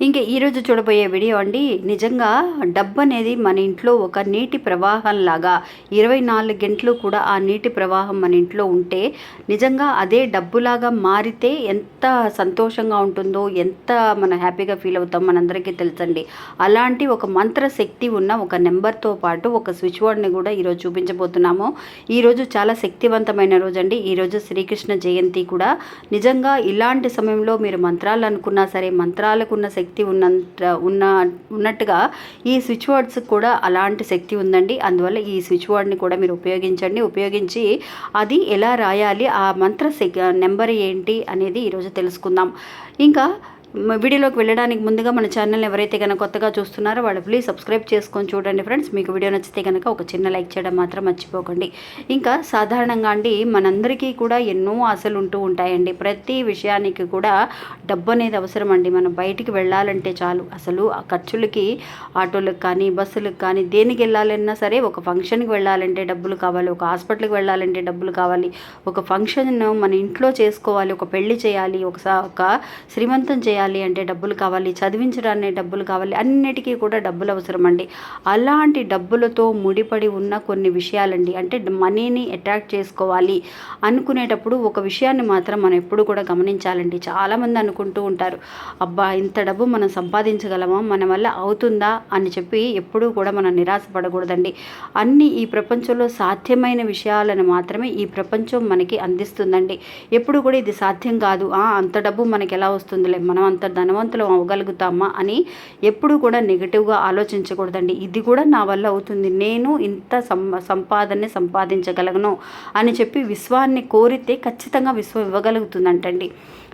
ఇంకా ఈరోజు చూడబోయే వీడియో అండి నిజంగా డబ్బు అనేది మన ఇంట్లో ఒక నీటి ప్రవాహం లాగా ఇరవై నాలుగు గంటలు కూడా ఆ నీటి ప్రవాహం మన ఇంట్లో ఉంటే నిజంగా అదే డబ్బులాగా మారితే ఎంత సంతోషంగా ఉంటుందో ఎంత మన హ్యాపీగా ఫీల్ అవుతాం మనందరికీ తెలుసండి. అలాంటి ఒక మంత్ర శక్తి ఉన్న ఒక నెంబర్తో పాటు ఒక స్విచ్ బోర్డ్ని కూడా ఈరోజు చూపించబోతున్నాము. ఈరోజు చాలా శక్తివంతమైన రోజు అండి. ఈరోజు శ్రీకృష్ణ జయంతి కూడా. నిజంగా ఇలాంటి సమయంలో మీరు మంత్రాలు అనుకున్నా సరే మంత్రాలకున్న శక్తి ఉన్నంత ఉన్న ఉన్నట్టుగా ఈ స్విచ్ వర్డ్స్ కూడా అలాంటి శక్తి ఉందండి. అందువల్ల ఈ స్విచ్ వర్డ్ని కూడా మీరు ఉపయోగించండి. ఉపయోగించి అది ఎలా రాయాలి ఆ మంత్ర నెంబర్ ఏంటి అనేది ఈరోజు తెలుసుకుందాం. ఇంకా వీడియోలోకి వెళ్ళడానికి ముందుగా మన ఛానల్ ఎవరైతే కనుక కొత్తగా చూస్తున్నారో వాళ్ళు ప్లీజ్ సబ్స్క్రైబ్ చేసుకొని చూడండి ఫ్రెండ్స్ మీకు వీడియో నచ్చితే కనుక ఒక చిన్న లైక్ చేయడం మాత్రం మర్చిపోకండి. ఇంకా సాధారణంగా అండి మనందరికీ కూడా ఎన్నో ఆశలు ఉంటూ ఉంటాయండి. ప్రతి విషయానికి కూడా డబ్బు అనేది అవసరం అండి. మనం బయటికి వెళ్ళాలంటే చాలు. అసలు ఆ ఖర్చులకి ఆటోలకు కానీ బస్సులకు కానీ దేనికి వెళ్ళాలన్నా సరే ఒక ఫంక్షన్కి వెళ్ళాలంటే డబ్బులు కావాలి. ఒక హాస్పిటల్కి వెళ్ళాలంటే డబ్బులు కావాలి. ఒక ఫంక్షన్ మన ఇంట్లో చేసుకోవాలి. ఒక పెళ్ళి చేయాలి. ఒక ఒక శ్రీమంతం చేయాలి. అంటే డబ్బులు కావాలి చదివించడానికి డబ్బులు కావాలి అన్నిటికీ కూడా డబ్బులు అవసరం అండి అలాంటి డబ్బులతో ముడిపడి ఉన్న కొన్ని విషయాలండి. అంటే మనీని అట్రాక్ట్ చేసుకోవాలి అనుకునేటప్పుడు ఒక విషయాన్ని మాత్రం మనం ఎప్పుడు కూడా గమనించాలండి. చాలామంది అనుకుంటూ ఉంటారు అబ్బా ఇంత డబ్బు మనం సంపాదించగలమా? మన వల్ల అవుతుందా? అని చెప్పి ఎప్పుడూ కూడా మనం నిరాశపడకూడదండి. అన్ని ఈ ప్రపంచంలో సాధ్యమైన విషయాలను మాత్రమే ఈ ప్రపంచం మనకి అందిస్తుందండి. ఎప్పుడు కూడా ఇది సాధ్యం కాదు. అంత డబ్బు మనకి ఎలా వస్తుందిలే? మనం అంత ధనవంతులు అవ్వగలుగుతామా అని ఎప్పుడు కూడా నెగిటివ్గా ఆలోచించకూడదండి. ఇది కూడా నా వల్ల అవుతుంది. నేను ఇంత సం సంపాదనని సంపాదించగలను అని చెప్పి విశ్వాన్ని కోరితే ఖచ్చితంగా విశ్వం ఇవ్వగలుగుతుందంటండి.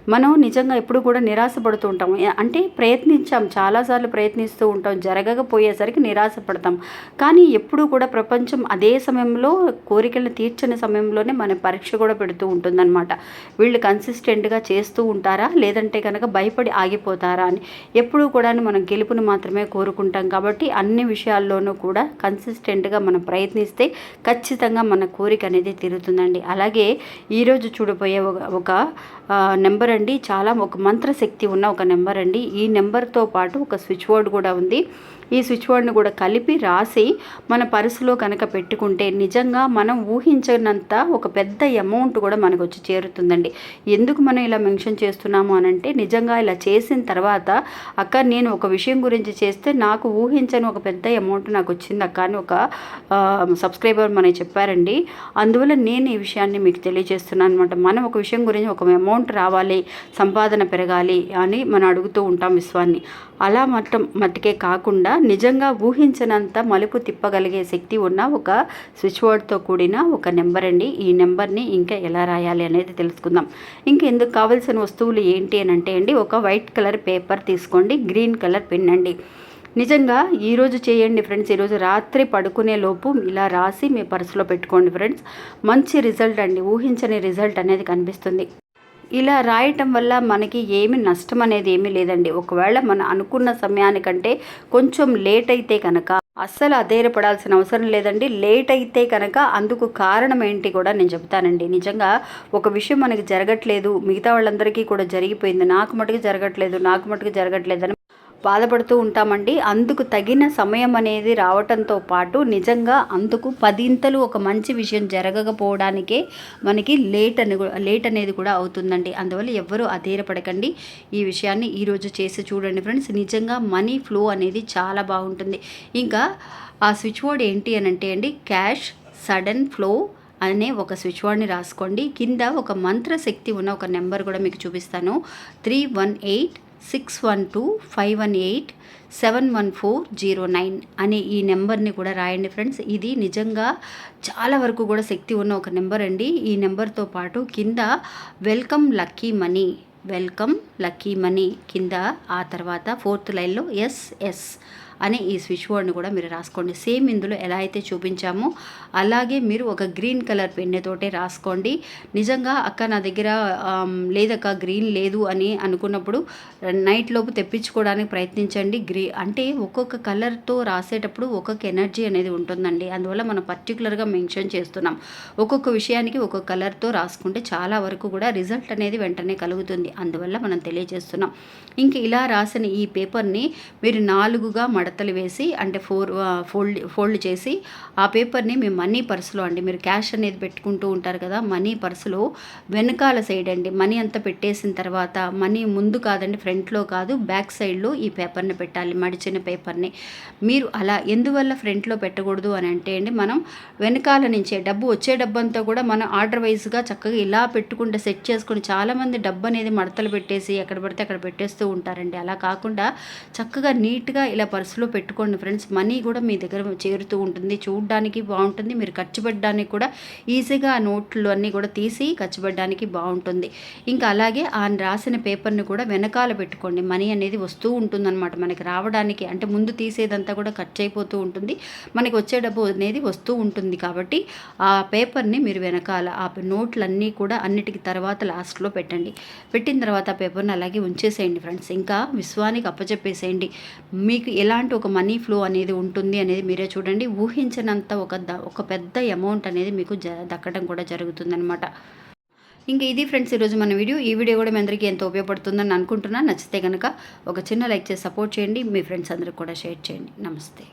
మనం నిజంగా ఎప్పుడు కూడా నిరాశపడుతూ ఉంటాం. అంటే ప్రయత్నించాం. చాలాసార్లు ప్రయత్నిస్తూ ఉంటాం. జరగకపోయేసరికి నిరాశపడతాం. కానీ ఎప్పుడు కూడా ప్రపంచం అదే సమయంలో కోరికలను తీర్చని సమయంలోనే మన పరీక్ష కూడా పెడుతూ ఉంటుందన్నమాట. వీళ్ళు కన్సిస్టెంట్గా చేస్తూ ఉంటారా? లేదంటే కనుక భయపడి ఆగిపోతారా అని. ఎప్పుడు కూడా మనం గెలుపును మాత్రమే కోరుకుంటాం కాబట్టి అన్ని విషయాల్లోనూ కూడా కన్సిస్టెంట్గా మనం ప్రయత్నిస్తే ఖచ్చితంగా మన కోరిక అనేది తీరుతుందండి. అలాగే ఈరోజు చూడబోయే ఒక ఒక నెంబర్ అండి. చాలా ఒక మంత్రశక్తి ఉన్న ఒక నెంబర్ అండి. ఈ నెంబర్తో పాటు ఒక స్విచ్ బోర్డ్ కూడా ఉంది. ఈ స్విచ్ బోర్డ్ని కూడా కలిపి రాసి మన పర్సులో కనుక పెట్టుకుంటే నిజంగా మనం ఊహించినంత ఒక పెద్ద అమౌంట్ కూడా మనకు వచ్చి చేరుతుందండి. ఎందుకు మనం ఇలా మెన్షన్ చేస్తున్నాము అని అంటే నిజంగా ఇలా చేసిన తర్వాత అక్క నేను ఒక విషయం గురించి చేస్తే నాకు ఊహించని ఒక పెద్ద అమౌంట్ నాకు వచ్చింది అక్క అని ఒక సబ్స్క్రైబర్ మనకి చెప్పారండి. అందువల్ల నేను ఈ విషయాన్ని మీకు తెలియజేస్తున్నాను అనమాట మనం ఒక విషయం గురించి ఒక అమౌంట్ రావాలి సంపాదన పెరగాలి అని మనం అడుగుతూ ఉంటాం విశ్వాన్ని. అలా మట్టం మట్టుకే కాకుండా నిజంగా ఊహించినంత మలుపు తిప్పగలిగే శక్తి ఉన్న ఒక స్విచ్ బోర్డ్తో కూడిన ఒక నెంబర్ అండి. ఈ నెంబర్ని ఇంకా ఎలా రాయాలి అనేది తెలుసుకుందాం. ఇంకా ఎందుకు కావాల్సిన వస్తువులు ఏంటి అని అంటే అండి ఒక వైట్ కలర్ పేపర్ తీసుకోండి గ్రీన్ కలర్ పెన్ అండి. నిజంగా ఈరోజు చేయండి ఫ్రెండ్స్ ఈరోజు రాత్రి పడుకునే లోపు ఇలా రాసి మీ పర్సులో పెట్టుకోండి ఫ్రెండ్స్. మంచి రిజల్ట్ అండి ఊహించని రిజల్ట్ అనేది కనిపిస్తుంది. ఇలా రాయటం వల్ల మనకి ఏమి నష్టం అనేది ఏమీ లేదండి. ఒకవేళ మనం అనుకున్న సమయానికంటే కొంచెం లేట్ అయితే కనుక అస్సలు అధైర్యపడాల్సిన అవసరం లేదండి. లేట్ అయితే కనుక అందుకు కారణం ఏంటి కూడా నేను చెప్తానండి. నిజంగా ఒక విషయం మనకి జరగట్లేదు మిగతా వాళ్ళందరికీ కూడా జరిగిపోయింది. నాకు మటుకు జరగట్లేదు నాకు మటుకు జరగట్లేదని బాధపడుతూ ఉంటామండి. అందుకు తగిన సమయం అనేది రావటంతో పాటు నిజంగా అందుకు పదింతలు ఒక మంచి విషయం జరగకపోవడానికే మనకి లేట్ అని కూడా- లేట్ అనేది కూడా అవుతుందండి. అందువల్ల ఎవ్వరూ అధీరపడకండి. ఈ విషయాన్ని ఈరోజు చేసి చూడండి ఫ్రెండ్స్. నిజంగా మనీ ఫ్లో అనేది చాలా బాగుంటుంది. ఇంకా ఆ స్విచ్ బోర్డ్ ఏంటి అని అంటే అండి క్యాష్ సడన్ ఫ్లో అనే ఒక స్విచ్ బోర్డ్ని రాసుకోండి. కింద ఒక మంత్రశక్తి ఉన్న ఒక నెంబర్ కూడా మీకు చూపిస్తాను. Three one eight six one two five one eight seven one four zero nine అనే ఈ నెంబర్ని కూడా రాయండి ఫ్రెండ్స్. ఇది నిజంగా చాలా వరకు కూడా శక్తి ఉన్న ఒక నెంబర్ అండి. ఈ నెంబర్తో పాటు కింద welcome lucky money welcome lucky money కింద ఆ తర్వాత ఫోర్త్ లైన్లో ఎస్ ఎస్ అని ఈ స్విచ్ బోర్డ్ని కూడా మీరు రాసుకోండి. సేమ్ ఇందులో ఎలా అయితే చూపించామో అలాగే మీరు ఒక గ్రీన్ కలర్ పెన్నెతోటే రాసుకోండి. నిజంగా అక్క నా దగ్గర లేదక్క గ్రీన్ లేదు అని అనుకున్నప్పుడు నైట్ లోపు తెప్పించుకోవడానికి ప్రయత్నించండి. గ్రీ అంటే ఒక్కొక్క కలర్తో రాసేటప్పుడు ఒక్కొక్క ఎనర్జీ అనేది ఉంటుందండి. అందువల్ల మనం పర్టికులర్గా మెన్షన్ చేస్తున్నాం. ఒక్కొక్క విషయానికి ఒక్కొక్క కలర్తో రాసుకుంటే చాలా వరకు కూడా రిజల్ట్ అనేది వెంటనే కలుగుతుంది. అందువల్ల మనం తెలియజేస్తున్నాం. ఇంక ఇలా రాసిన ఈ పేపర్ని మీరు నాలుగుగా మడతలు వేసి అంటే ఫోర్ ఫోల్డ్ ఫోల్డ్ చేసి ఆ పేపర్ని మీ మనీ పర్సులో అండి మీరు క్యాష్ అనేది పెట్టుకుంటూ ఉంటారు కదా మనీ పర్సులో వెనకాల సైడ్ అండి మనీ అంతా పెట్టేసిన తర్వాత మనీ ముందు కాదండి ఫ్రంట్లో కాదు బ్యాక్ సైడ్లో ఈ పేపర్ని పెట్టాలి మడిచిన పేపర్ని. మీరు అలా ఎందువల్ల ఫ్రంట్లో పెట్టకూడదు అని అంటే అండి మనం వెనకాల నుంచే డబ్బు వచ్చే డబ్బంతా కూడా మనం ఆర్డర్ వైజ్గా చక్కగా ఇలా పెట్టుకుంటే సెట్ చేసుకొని చాలామంది డబ్బు అనేది మడతలు పెట్టేసి ఎక్కడ పడితే అక్కడ పెట్టేస్తూ ఉంటారండి. అలా కాకుండా చక్కగా నీట్గా ఇలా పర్సులో పెట్టుకోండి ఫ్రెండ్స్. మనీ కూడా మీ దగ్గర చేరుతూ ఉంటుంది. చూడడానికి బాగుంటుంది. మీరు ఖర్చు పెట్టడానికి కూడా ఈజీగా ఆ నోట్లు అన్నీ కూడా తీసి ఖర్చు పెట్టడానికి బాగుంటుంది. ఇంకా అలాగే ఆ రాసిన పేపర్ని కూడా వెనకాల పెట్టుకోండి. మనీ అనేది వస్తూ ఉంటుందన్నమాట. మనకి రావడానికి అంటే ముందు తీసేదంతా కూడా ఖర్చు అయిపోతూ ఉంటుంది. మనకి వచ్చే డబ్బు అనేది వస్తూ ఉంటుంది కాబట్టి ఆ పేపర్ని మీరు వెనకాల ఆ నోట్లన్నీ కూడా అన్నిటికి తర్వాత లాస్ట్లో పెట్టండి. పెట్టిన తర్వాత ఆ పేపర్ని అలాగే ఉంచేసేయండి ఫ్రెండ్స్. ఇంకా విశ్వానికి అప్పచెప్పేసేయండి మీకు ఎలాంటి ఒక మనీ ఫ్లో అనేది ఉంటుంది అనేది మీరే చూడండి. ఊహించినంత ఒక ద- ఒక పెద్ద అమౌంట్ అనేది మీకు జ దక్కడం కూడా జరుగుతుందనమాట ఇంకా ఇది ఫ్రెండ్స్ ఈరోజు మన వీడియో. ఈ వీడియో కూడా మీ అందరికీ ఎంతో ఉపయోగపడుతుందని అనుకుంటున్నాను. నచ్చితే కనుక ఒక చిన్న లైక్ చేసి సపోర్ట్ చేయండి. మీ ఫ్రెండ్స్ అందరికి కూడా షేర్ చేయండి. నమస్తే.